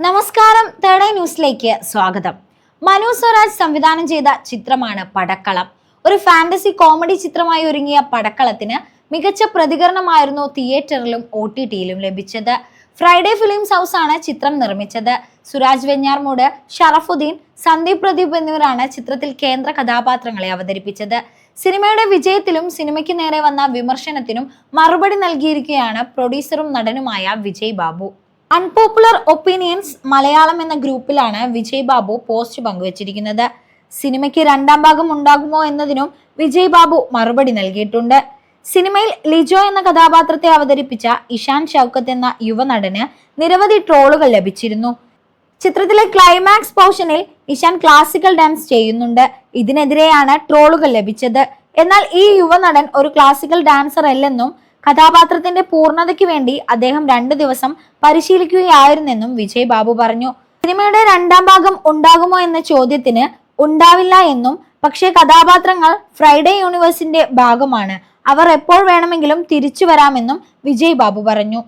നമസ്കാരം തേർഡ് ന്യൂസിലേക്ക് സ്വാഗതം. മനു സ്വരാജ് സംവിധാനം ചെയ്ത ചിത്രമാണ് പടക്കളം. ഒരു ഫാന്റസി കോമഡി ചിത്രമായി ഒരുങ്ങിയ പടക്കളത്തിന് മികച്ച പ്രതികരണമായിരുന്നു തിയേറ്ററിലും ഒ ടി ടിയിലും ലഭിച്ചത്. ഫ്രൈഡേ ഫിലിംസ് ഹൗസ് ആണ് ചിത്രം നിർമ്മിച്ചത്. സുരാജ് വെഞ്ഞാർമൂട് ഷറഫുദ്ദീൻ സന്ദീപ് പ്രദീപ് എന്നിവരാണ് ചിത്രത്തിൽ കേന്ദ്ര കഥാപാത്രങ്ങളെ അവതരിപ്പിച്ചത്. സിനിമയുടെ വിജയത്തിലും സിനിമയ്ക്ക് നേരെ വന്ന വിമർശനത്തിനും മറുപടി നൽകിയിരിക്കുകയാണ് പ്രൊഡ്യൂസറും നടനുമായ വിജയ് ബാബു. അൺപോപ്പുലർ ഒപ്പീനിയൻസ് മലയാളം എന്ന ഗ്രൂപ്പിലാണ് വിജയ് ബാബു പോസ്റ്റ് പങ്കുവച്ചിരിക്കുന്നത്. സിനിമയ്ക്ക് രണ്ടാം ഭാഗം ഉണ്ടാകുമോ എന്നതിനും വിജയ് ബാബു മറുപടി നൽകിയിട്ടുണ്ട്. സിനിമയിൽ ലിജോ എന്ന കഥാപാത്രത്തെ അവതരിപ്പിച്ച ഇഷാൻ ഷൗക്കത്ത് എന്ന യുവനടന് നിരവധി ട്രോളുകൾ ലഭിച്ചിരുന്നു. ചിത്രത്തിലെ ക്ലൈമാക്സ് പോർഷനിൽ ഇഷാൻ ക്ലാസിക്കൽ ഡാൻസ് ചെയ്യുന്നുണ്ട്. ഇതിനെതിരെയാണ് ട്രോളുകൾ ലഭിച്ചത്. എന്നാൽ ഈ യുവനടൻ ഒരു ക്ലാസിക്കൽ ഡാൻസർ അല്ലെന്നും കഥാപാത്രത്തിന്റെ പൂർണതയ്ക്ക് വേണ്ടി അദ്ദേഹം രണ്ടു ദിവസം പരിശീലിക്കുകയായിരുന്നെന്നും വിജയ് ബാബു പറഞ്ഞു. സിനിമയുടെ രണ്ടാം ഭാഗം ഉണ്ടാകുമോ എന്ന ചോദ്യത്തിന് ഉണ്ടാവില്ല എന്നും പക്ഷേ കഥാപാത്രങ്ങൾ ഫ്രൈഡേ യൂണിവേഴ്സിന്റെ ഭാഗമാണ്. അവർ എപ്പോൾ വേണമെങ്കിലും തിരിച്ചു വരാമെന്നും വിജയ് ബാബു പറഞ്ഞു.